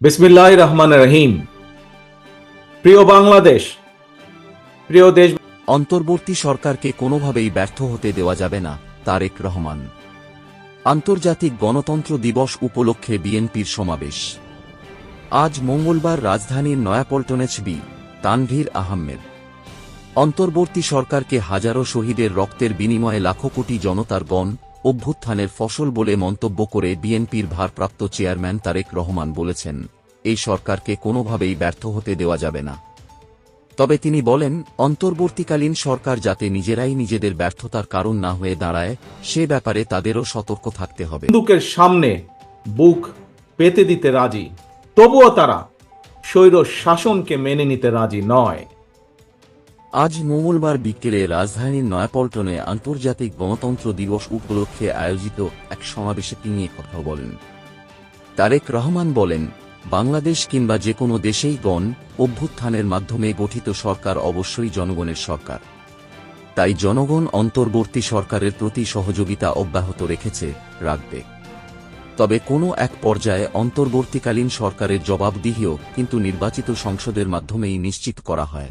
বিসমিল্লাহ রহমান রহিম। প্রিয় বাংলাদেশ, প্রিয় দেশ অন্তর্বর্তী সরকারকে কোনোভাবেই ব্যর্থ হতে দেওয়া যাবে না, তারেক রহমান। আন্তর্জাতিক গণতন্ত্র দিবস উপলক্ষে বিএনপির সমাবেশ। আজ মঙ্গলবার রাজধানীর নয়াপল্টনে ছবি, তানভীর আহমেদ। অন্তর্বর্তী সরকারকে হাজারো শহীদের রক্তের বিনিময়ে লাখো কোটি জনতার গণ অভ্যুত্থানের ফসল বলে মন্তব্য করে বিএনপির ভারপ্রাপ্ত চেয়ারম্যান তারেক রহমান বলেছেন, এই সরকারকে কোনোভাবেই ব্যর্থ হতে দেওয়া যাবে না। তবে তিনি বলেন, অন্তর্বর্তীকালীন সরকার যাতে নিজেরাই নিজেদের ব্যর্থতার কারণ না হয়ে দাঁড়ায়, সে ব্যাপারে তাদেরও সতর্ক থাকতে হবে। বন্দুকের সামনে বুক পেতে দিতে রাজি, তবুও তারা স্বৈর শাসনকে মেনে নিতে রাজি নয়। আজ মঙ্গলবার বিকেলে রাজধানীর নয়াপল্টনে আন্তর্জাতিক গণতন্ত্র দিবস উপলক্ষে আয়োজিত এক সমাবেশে তিনি কথা বলেন। তারেক রহমান বলেন, বাংলাদেশ কিংবা যে কোনো দেশেই গণ অভ্যুত্থানের মাধ্যমে গঠিত সরকার অবশ্যই জনগণের সরকার। তাই জনগণ অন্তর্বর্তী সরকারের প্রতি সহযোগিতা অব্যাহত রেখেছে, রাখবে। তবে কোনো এক পর্যায়ে অন্তর্বর্তীকালীন সরকারের জবাবদিহিও কিন্তু নির্বাচিত সংসদের মাধ্যমেই নিশ্চিত করা হয়।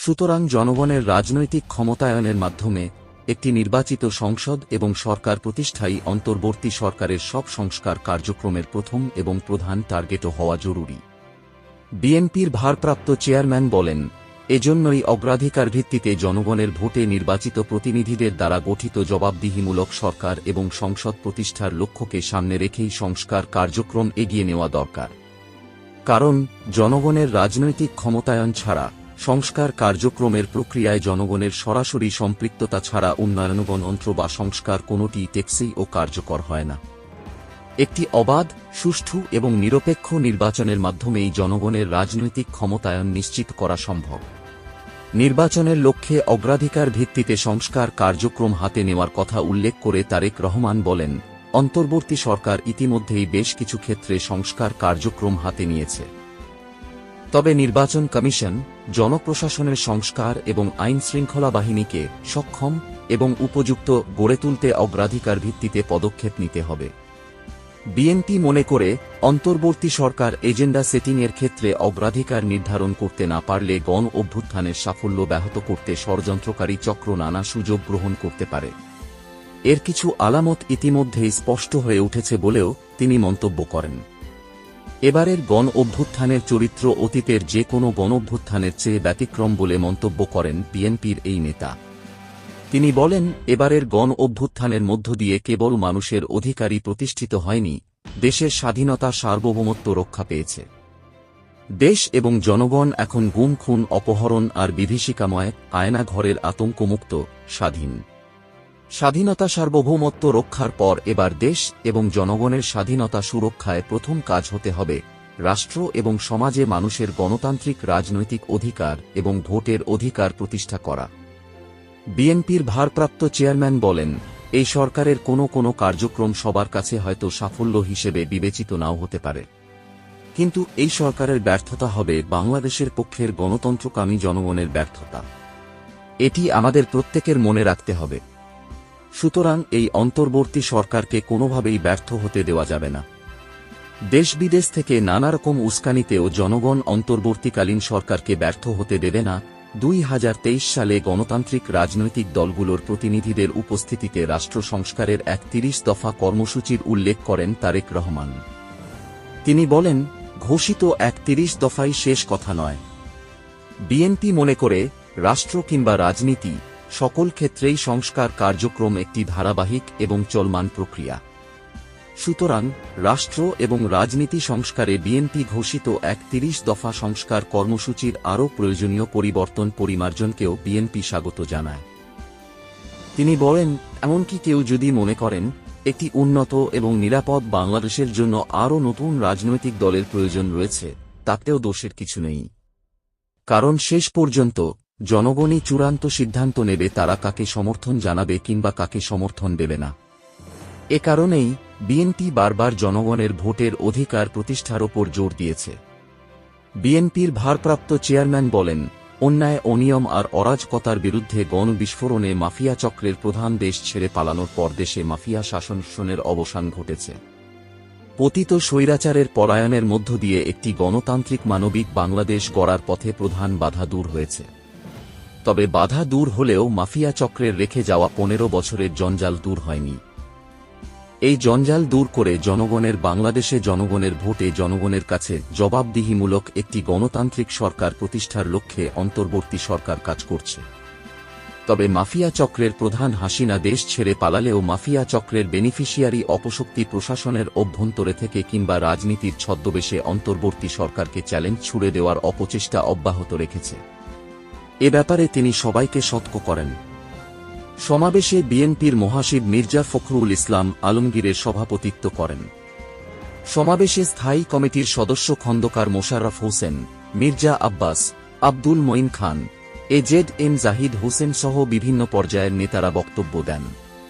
সুতরাং জনগণের রাজনৈতিক ক্ষমতায়নের মাধ্যমে একটি নির্বাচিত সংসদ এবং সরকার প্রতিষ্ঠাই অন্তর্বর্তী সরকারের সব সংস্কার কার্যক্রমের প্রথম এবং প্রধান টার্গেটও হওয়া জরুরি। বিএনপির ভারপ্রাপ্ত চেয়ারম্যান বলেন, এজন্যই অগ্রাধিকার ভিত্তিতে জনগণের ভোটে নির্বাচিত প্রতিনিধিদের দ্বারা গঠিত জবাবদিহিমূলক সরকার এবং সংসদ প্রতিষ্ঠার লক্ষ্যকে সামনে রেখেই সংস্কার কার্যক্রম এগিয়ে নেওয়া দরকার। কারণ, জনগণের রাজনৈতিক ক্ষমতায়ন ছাড়া সংস্কার কার্যক্রমের প্রক্রিয়ায় জনগণের সরাসরি সম্পৃক্ততা ছাড়া উন্নয়ন গণতন্ত্র বা সংস্কার কোনোটি টেকসই ও কার্যকর হয় না। একটি অবাধ, সুষ্ঠু এবং নিরপেক্ষ নির্বাচনের মাধ্যমেই জনগণের রাজনৈতিক ক্ষমতায়ন নিশ্চিত করা সম্ভব। নির্বাচনের লক্ষ্যে অগ্রাধিকার ভিত্তিতে সংস্কার কার্যক্রম হাতে নেওয়ার কথা উল্লেখ করে তারেক রহমান বলেন, অন্তর্বর্তী সরকার ইতিমধ্যেই বেশ কিছু ক্ষেত্রে সংস্কার কার্যক্রম হাতে নিয়েছে। তবে নির্বাচন কমিশন, জনপ্রশাসনের সংস্কার এবং আইন শৃঙ্খলা বাহিনীকে সক্ষম এবং উপযুক্ত গড়ে তুলতে অগ্রাধিকার ভিত্তিতে পদক্ষেপ নিতে হবে। বিএনপি মনে করে, অন্তর্বর্তী সরকার এজেন্ডা সেটিংয়ের ক্ষেত্রে অগ্রাধিকার নির্ধারণ করতে না পারলে গণ অভ্যুত্থানের সাফল্য ব্যাহত করতে ষড়যন্ত্রকারী চক্র নানা সুযোগ গ্রহণ করতে পারে। এর কিছু আলামত ইতিমধ্যেই স্পষ্ট হয়ে উঠেছে বলেও তিনি মন্তব্য করেন। এবারের গণ অভ্যুত্থানের চরিত্র অতীতের যে কোনো গণ অভ্যুত্থানের চেয়ে ব্যতিক্রম বলে মন্তব্য করেন বিএনপির এই নেতা। তিনি বলেন, এবারের গণ অভ্যুত্থানের মধ্য দিয়ে কেবল মানুষের অধিকারই প্রতিষ্ঠিত হয়নি, দেশের স্বাধীনতা সার্বভৌমত্ব রক্ষা পেয়েছে। দেশ এবং জনগণ এখন গুম, খুন, অপহরণ আর বিভীষিকাময় আয়না ঘরের আতঙ্কমুক্ত, স্বাধীন। স্বাধীনতা সার্বভৌমত্ব রক্ষার পর এবার দেশ এবং জনগণের স্বাধীনতা সুরক্ষায় প্রথম কাজ হতে হবে, রাষ্ট্র এবং সমাজে মানুষের গণতান্ত্রিক রাজনৈতিক অধিকার এবং ভোটের অধিকার প্রতিষ্ঠা করা। বিএনপির ভারপ্রাপ্ত চেয়ারম্যান বলেন, এই সরকারের কোনো কোনো কার্যক্রম সবার কাছে হয়তো সাফল্য হিসেবে বিবেচিত নাও হতে পারে। কিন্তু এই সরকারের ব্যর্থতা হবে বাংলাদেশের পক্ষের গণতন্ত্রকামী জনগণের ব্যর্থতা। এটি আমাদের প্রত্যেকের মনে রাখতে হবে। সুতরাং এই অন্তর্বর্তী সরকারকে কোনোভাবেই ব্যর্থ হতে দেওয়া যাবে না। দেশ বিদেশ থেকে নানা রকম উস্কানিতেও জনগণ অন্তর্বর্তীকালীন সরকারকে ব্যর্থ হতে দেবে না, দুই হাজার তেইশ সালে গণতান্ত্রিক রাজনৈতিক দলগুলোর প্রতিনিধিদের উপস্থিতিতে রাষ্ট্র সংস্কারের এক তিরিশ দফা কর্মসূচির উল্লেখ করেন তারেক রহমান। তিনি বলেন, ঘোষিত এক তিরিশ দফাই শেষ কথা নয়। বিএনপি মনে করে, রাষ্ট্র কিংবা রাজনীতি সকল ক্ষেত্রেই সংস্কার কার্যক্রম একটি ধারাবাহিক এবং চলমান প্রক্রিয়া। সুতরাং, রাষ্ট্র এবং রাজনীতি সংস্কারে বিএনপি ঘোষিত এক তিরিশ দফা সংস্কার কর্মসূচির আরও প্রয়োজনীয় পরিবর্তন পরিমার্জনকেও বিএনপি স্বাগত জানায়। তিনি বলেন, এমনকি কেউ যদি মনে করেন, একটি উন্নত এবং নিরাপদ বাংলাদেশের জন্য আরও নতুন রাজনৈতিক দলের প্রয়োজন রয়েছে, তাতেও দোষের কিছু নেই। কারণ শেষ পর্যন্ত জনগণই চূড়ান্ত সিদ্ধান্ত নেবে তারা কাকে সমর্থন জানাবে কিংবা কাকে সমর্থন দেবে না। এ কারণেই বিএনপি বারবার জনগণের ভোটের অধিকার প্রতিষ্ঠার ওপর জোর দিয়েছে। বিএনপির ভারপ্রাপ্ত চেয়ারম্যান বলেন, অন্যায়, অনিয়ম আর অরাজকতার বিরুদ্ধে গণবিস্ফোরণে মাফিয়া চক্রের প্রধান দেশ ছেড়ে পালানোর পর দেশে মাফিয়া শাসনের অবসান ঘটেছে। পতিত স্বৈরাচারের পরায়ণের মধ্য দিয়ে একটি গণতান্ত্রিক মানবিক বাংলাদেশ গড়ার পথে প্রধান বাধা দূর হয়েছে। তবে বাধা দূর হলেও মাফিয়া চক্রের রেখে যাওয়া পনেরো বছরের জঞ্জাল দূর হয়নি। এই জঞ্জাল দূর করে জনগণের বাংলাদেশে জনগণের ভোটে জনগণের কাছে জবাবদিহিমূলক একটি গণতান্ত্রিক সরকার প্রতিষ্ঠার লক্ষ্যে অন্তর্বর্তী সরকার কাজ করছে। তবে মাফিয়া চক্রের প্রধান হাসিনা দেশ ছেড়ে পালালেও মাফিয়া চক্রের বেনিফিশিয়ারি অপশক্তি প্রশাসনের অভ্যন্তরে থেকে কিংবা রাজনীতির ছদ্মবেশে অন্তর্বর্তী সরকারকে চ্যালেঞ্জ ছুড়ে দেওয়ার অপচেষ্টা অব্যাহত রেখেছে। এ ব্যাপারে তিনি সবাইকে সতর্ক করেন। সমাবেশে বিএনপির মহাশিব মির্জা ফখরুল ইসলাম আলমগীরের সভাপতিত্ব করেন। সমাবেশে স্থায়ী কমিটির সদস্য Khandaker Mosharraf Hossain, Mirza Abbas, Abdul Moyeen Khan, A Z M Zahid Hossain সহ বিভিন্ন পর্যায়ের নেতারা বক্তব্য দেন।